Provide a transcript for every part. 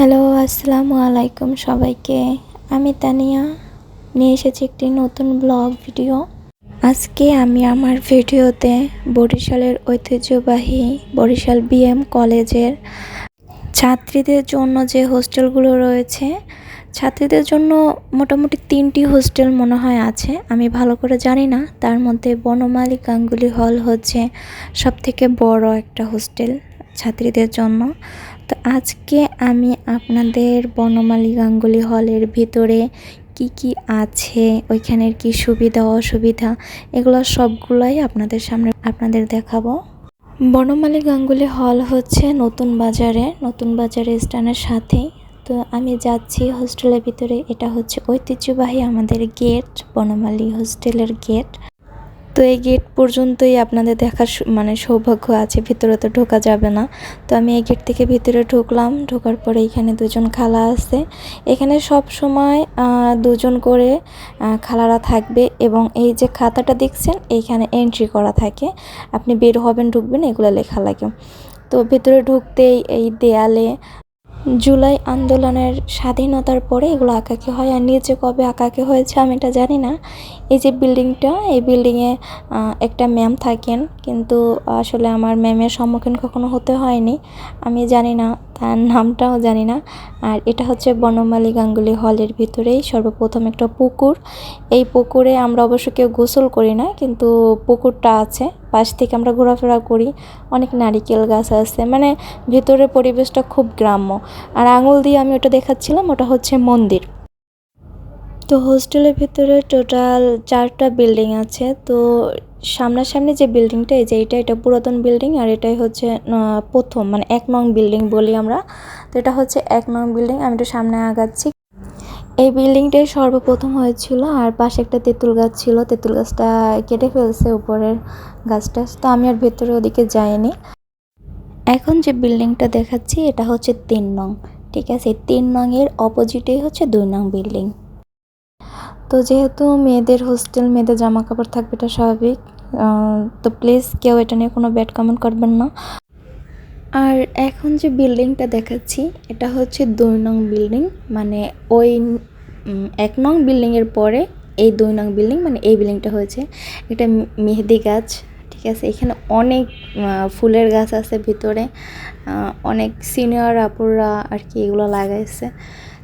Hello, আসসালামু আলাইকুম সবাইকে। আমি তানিয়া। নিয়ে এসেছি একটি নতুন ব্লগ ভিডিও। আজকে আমি আমার ভিডিওতে বরিশালের ঐতিহ্যবাহী বরিশাল বিএম কলেজের ছাত্রীদের জন্য যে হোস্টেলগুলো রয়েছে, ছাত্রীদের জন্য মোটামুটি তিনটি হোস্টেল মনে হয় আছে। আমি ভালো করে জানি না, তার মধ্যে বনমালী গাঙ্গুলি হল হচ্ছে সবথেকে বড় একটা হোস্টেল ছাত্রীদের জন্য। তো আজকে আমি আপনাদের বনমালী গাঙ্গুলি হলের ভিতরে কি কি আছে, ওইখানের কি সুবিধা, অসুবিধা, এগুলো সবগুলাই আপনাদের সামনে আপনাদের দেখাবো। বনমালী গাঙ্গুলি হল হচ্ছে নতুন বাজারে নতুন বাজারে স্ট্যান্ডের সাথেই। তো আমি যাচ্ছি হোস্টেলের ভিতরে, এটা হচ্ছে ঐতিহ্যবাহী আমাদের গেট, বনমালী হোস্টেলের গেট। তো এই গেট পর্যন্তই আপনাদের দেখার মানে সৌভাগ্য আছে, ভিতরে তো ঢোকা যাবে না। তো আমি এই গেট থেকে ভিতরে ঢুকলাম, ঢোকার পরে এখানে দুজন খালা আছে। এখানে সব সময় দুজন করে খালারা থাকবে এবং এই যে খাতাটা দেখছেন, এইখানে এন্ট্রি করা থাকে। আপনি বের হবেন, ঢুকবেন, এগুলো লেখা লাগে। তো ভিতরে ঢুকতেই এই দেয়ালে জুলাই আন্দোলনের স্বাধীনতার পরে এগুলো আঁকাকে হয় আর নিচে কবে আঁকাকে হয়েছে আমি এটা জানি না। এই যে বিল্ডিংটা, এই বিল্ডিংয়ে একটা ম্যাম থাকেন। কিন্তু আসলে আমার ম্যামের সম্মুখীন কখনো হতে হয়নি। আমি জানি না তার নামটাও জানি না। আর এটা হচ্ছে বনমালী গাঙ্গুলি হলের ভিতরেই সর্বপ্রথম একটা পুকুর। এই পুকুরে আমরা অবশ্য কেউ গোসল করি না, কিন্তু পুকুরটা আছে। পাশ থেকে আমরা ঘোরাফেরা করি, অনেক নারিকেল গাছ আছে। মানে ভেতরের পরিবেশটা খুব গ্রাম্য। আর আঙুল দিয়ে আমি ওটা দেখাচ্ছিলাম, ওটা হচ্ছে মন্দির। তো হোস্টেলের ভিতরে টোটাল চারটা বিল্ডিং আছে। তো সামনাসামনি যে বিল্ডিংটা, এই যে এটা এটা পুরাতন বিল্ডিং আর এটাই হচ্ছে প্রথম মানে এক নং বিল্ডিং বলি আমরা। তো এটা হচ্ছে এক নং বিল্ডিং, আমি একটু সামনে আগাচ্ছি। এই বিল্ডিংটাই সর্বপ্রথম হয়েছিল আর পাশে একটা তেঁতুল গাছ ছিল। তেঁতুল গাছটা কেটে ফেলছে উপরের গাছটা, তো আমি আর ভেতরে ওদিকে যাইনি। এখন যে বিল্ডিংটা দেখাচ্ছি, এটা হচ্ছে তিন নং, ঠিক আছে? তিন নং এর অপোজিটেই হচ্ছে দুই নং বিল্ডিং। তো যেহেতু মেয়েদের হোস্টেল, মেয়েদের জামা কাপড় থাকবে, এটা স্বাভাবিক। তো প্লিজ কেউ এটা নিয়ে কোনো ব্যাড কমেন্ট করবেন না। আর এখন যে বিল্ডিংটা দেখাচ্ছি, এটা হচ্ছে দুই নং বিল্ডিং মানে ওই এক নং বিল্ডিংয়ের পরে এই দুই নং বিল্ডিং মানে এই বিল্ডিংটা হয়েছে। এটা মেহেদি গাছ, ঠিক আছে? এখানে অনেক ফুলের গাছ আছে ভিতরে। অনেক সিনিয়র আপুরা আর কি এগুলো লাগাইছে।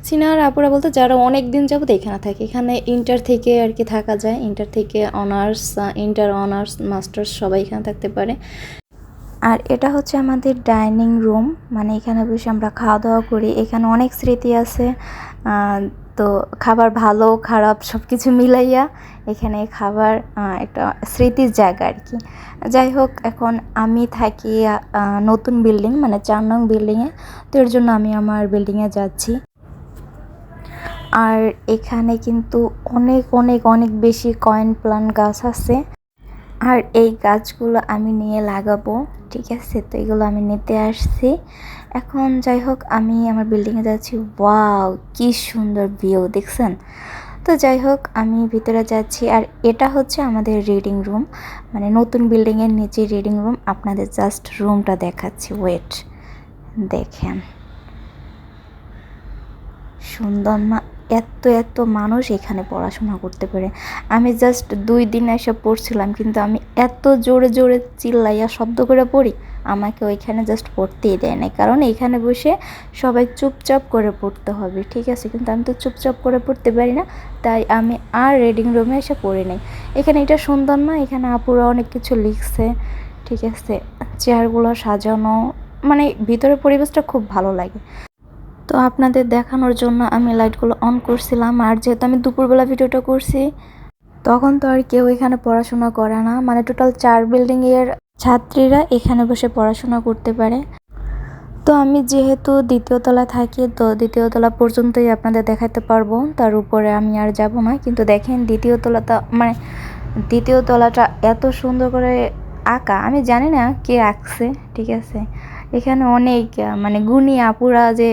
সিনিয়র আপুরা বলতে যারা অনেক দিন যাবত এখানে থাকে। এখানে ইন্টার থেকে আর কি থাকা যায়। ইন্টার থেকে অনার্স ইন্টার অনার্স মাস্টার্স সবাই এখানে থাকতে পারে। আর এটা হচ্ছে আমাদের ডাইনিং রুম মানে এখানে বসে আমরা খাওয়া দাওয়া করি। এখানে অনেক স্মৃতি আছে। তো খাবার ভালো, খারাপ সব কিছু মিলাইয়া এখানে খাবার একটা স্মৃতির জায়গা আর কি। যাই হোক, এখন আমি থাকি নতুন বিল্ডিং মানে চার নং বিল্ডিংয়ে তো এর জন্য আমি আমার বিল্ডিংয়ে যাচ্ছি। আর এখানে কিন্তু অনেক অনেক অনেক বেশি কয়েন প্লান্ট গাছ আছে। আর এই গাছগুলো আমি নিয়ে লাগাবো, ঠিক আছে? তো এগুলো আমি নিতে আসছি। এখন যাই হোক, আমি আমার বিল্ডিংয়ে যাচ্ছি। ওয়াও, কি সুন্দর ভিউ, দেখছেন? তো যাই হোক, আমি ভিতরে যাচ্ছি। আর এটা হচ্ছে আমাদের রিডিং রুম মানে নতুন বিল্ডিংয়ের নিচে রিডিং রুম আপনাদের জাস্ট রুমটা দেখাচ্ছি। ওয়েট দেখেন। সুন্দর না? এত এত মানুষ এখানে পড়াশোনা করতে পারে। আমি জাস্ট দুই দিন এসে পড়ছিলাম, কিন্তু আমি এত জোরে জোরে চিল্লাইয়া শব্দ করে পড়ি, আমাকে ওইখানে জাস্ট পড়তেই দেয় নাই। কারণ এখানে বসে সবাই চুপচাপ করে পড়তে হবে, ঠিক আছে? কিন্তু আমি তো চুপচাপ করে পড়তে পারি না, তাই আমি আর রিডিং রুমে এসে পড়ি নাই। এখানে এটা সুন্দর না, এখানে আপুরা অনেক কিছু লিখছে, ঠিক আছে? চেয়ারগুলো সাজানো মানে ভিতরের পরিবেশটা খুব ভালো লাগে। তো আপনাদের দেখানোর জন্য আমি লাইটগুলো অন করছিলাম। আর যেহেতু আমি দুপুরবেলা ভিডিওটা করছি, তখন তো আর কেউ এখানে পড়াশোনা করে না। মানে টোটাল চার বিল্ডিংয়ের ছাত্রীরা এখানে বসে পড়াশোনা করতে পারে। তো আমি যেহেতু দ্বিতীয় তলায় থাকি, তো দ্বিতীয় তলা পর্যন্তই আপনাদের দেখাতে পারব। তার উপরে আমি আর যাব না। কিন্তু দেখেন, দ্বিতীয় তলাটা মানে দ্বিতীয় তলাটা এত সুন্দর করে আঁকা। আমি জানি না কে আঁকছে, ঠিক আছে? এখানে অনেক মানে গুণী আপুরা যে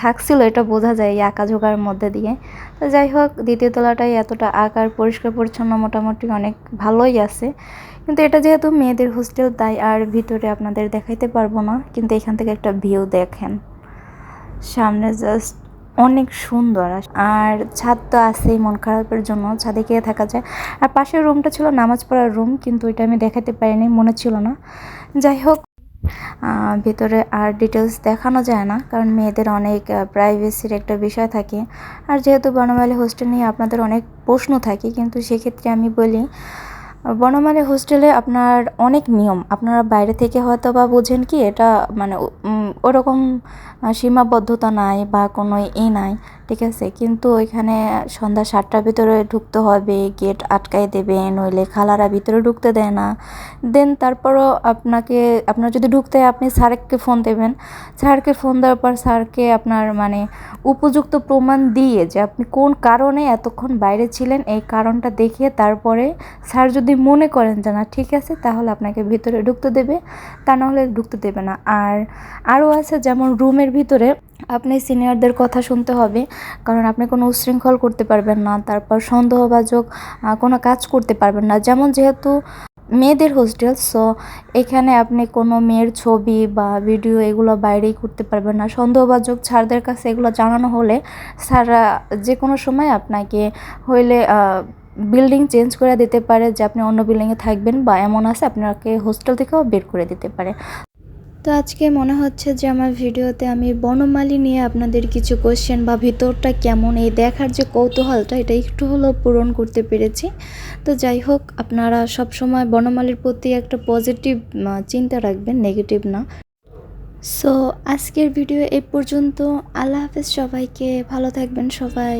থাকছিল, এটা বোঝা যায় এই আঁকা ঝোঁকার মধ্যে দিয়ে। তো যাই হোক, দ্বিতীয় তলাটাই এতটা আঁকার পরিষ্কার পরিচ্ছন্ন, মোটামুটি অনেক ভালোই আছে। কিন্তু এটা যেহেতু মেয়েদের হোস্টেল তাই আর ভিতরে আপনাদের দেখাইতে পারব না। কিন্তু এখান থেকে একটা ভিউ দেখেন। সামনে জাস্ট অনেক সুন্দর। আর ছাদ তো আছেই মন খারাপের জন্য, ছাদে গিয়ে থাকা যায়? আর পাশের রুমটা ছিল নামাজ পড়ার রুম কিন্তু ওইটা আমি দেখাতে পারিনি, মনে ছিল না। যাই হোক ভিতরে আর ডিটেলস দেখানো যায় না, কারণ মেয়েদের অনেক প্রাইভেসির একটা বিষয় থাকে। আর যেহেতু বনমালী হোস্টেল নিয়ে আপনাদের অনেক প্রশ্ন থাকে, কিন্তু সেক্ষেত্রে আমি বলি, বনমালী হোস্টেলে আপনার অনেক নিয়ম। আপনারা বাইরে থেকে হয়তো বা বোঝেন কি, এটা মানে ওরকম সীমাবদ্ধতা নাই বা কোনো এ নাই। ঠিক আছে, কিন্তু ওইখানে সন্ধ্যা সাতটার ভিতরে ঢুকতে হবে গেট আটকাই দেবে নইলে খালারা ভিতরে ঢুকতে দেয় না। দেন তারপরও আপনাকে, আপনার যদি ঢুকতে আপনি স্যারকে ফোন দেবেন। স্যারকে ফোন দেওয়ার পর স্যারকে আপনার মানে উপযুক্ত প্রমাণ দিয়ে যে আপনি কোন কারণে এতক্ষণ বাইরে ছিলেন, এই কারণটা দেখিয়ে তারপরে স্যার যদি মনে করেন যে না, ঠিক আছে, তাহলে আপনাকে ভিতরে ঢুকতে দেবে। তা নাহলে ঢুকতে দেবে না। আর আরও আছে যেমন রুমের ভিতরে আপনি সিনিয়রদের কথা শুনতে হবে কারণ আপনি কোনো উচ্ছৃঙ্খল করতে পারবেন না তারপর সন্দেহবাচক আহ, কোনো কাজ করতে পারবেন না। যেমন যেহেতু মেয়েদের হোস্টেল সো এখানে আপনি কোনো মেয়ের ছবি বা ভিডিও এগুলো বাইরেই করতে পারবেন না। সন্দেহবাচক স্যারদের কাছে এগুলো জানানো হলে স্যাররা যে কোনো সময় আপনাকে হইলে বিল্ডিং চেঞ্জ করে দিতে পারে যে আপনি অন্য বিল্ডিংয়ে থাকবেন বা এমন আছে আপনাকে হোস্টেল থেকেও বের করে দিতে পারে। তো আজকে মনে হচ্ছে যে আমার ভিডিওতে আমি বনমালী নিয়ে আপনাদের কিছু কোশ্চেন বা ভিতরটা কেমন? এই দেখার যে কৌতূহলটা, এটা একটু হলেও পূরণ করতে পেরেছি। তো যাই হোক, আপনারা সব সময় বনমালীর প্রতি একটা পজিটিভ চিন্তা রাখবেন নেগেটিভ না। সো আজকের ভিডিও এই পর্যন্ত। আল্লাহ হাফেজ সবাইকে, ভালো থাকবেন সবাই।